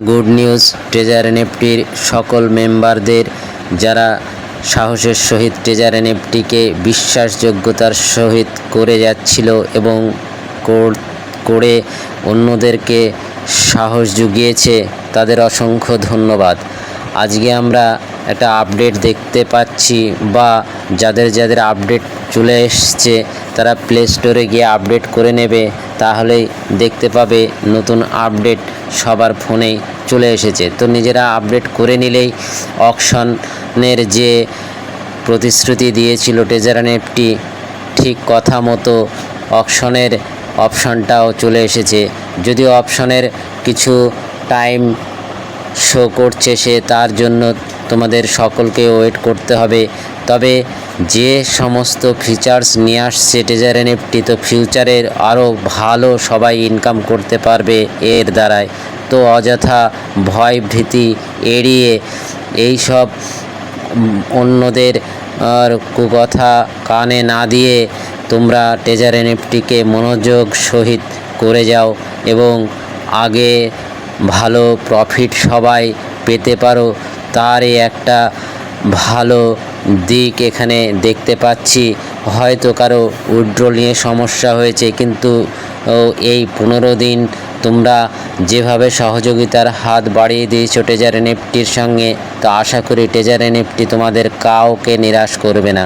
Good news treasure এনএফটির সকল মেম্বারদের যারা সাহসের সহিত ট্রেজার এনএফটিকে বিশ্বাসযোগ্যতার সহিত করে যাচ্ছিল এবং কর- অন্যদেরকে সাহস জুগিয়েছে, তাদের অসংখ্য ধন্যবাদ। আজকে আমরা একটা আপডেট দেখতে পাচ্ছি বা যাদের যাদের আপডেট চলে এসছে তারা প্লে স্টোরে গিয়ে আপডেট করে নেবে, তাহলেই দেখতে পাবে নতুন আপডেট সবার ফোনেই চলে এসেছে। তো নিজেরা আপডেট করে নিলেই অকশনের যে প্রতিশ্রুতি দিয়েছিল টেজারান অ্যাপটি ঠিক কথা মতো অপশনের অপশনটাও চলে এসেছে। যদিও অপশনের কিছু টাইম শো করছে সে, তার জন্য তোমাদের সকলকে ওয়েট করতে হবে। তবে যে সমস্ত ফিচার্স নিয়ে আসছে টেজার এনএফটি তো ফিউচারের আরও ভালো সবাই ইনকাম করতে পারবে এর দ্বারাই তো অযথা ভয়, ভীতি এড়িয়ে এই সব অন্যদের আর কুকথা কানে না দিয়ে তোমরা টেজার এনএফটিকে মনোযোগ সহিত করে যাও এবং আগে ভালো প্রফিট সবাই পেতে পারো। তারই একটা ভালো দিক এখানে দেখতে পাচ্ছি। হয়তো কারও উইড্রো নিয়ে সমস্যা হয়েছে, কিন্তু এই পনেরো দিন তোমরা যেভাবে সহযোগিতার হাত বাড়িয়ে দিয়েছ টেজার এনএফটির সঙ্গে, তো আশা করি টেজার এনএফটি তোমাদের কাউকে নিরাশ করবে না।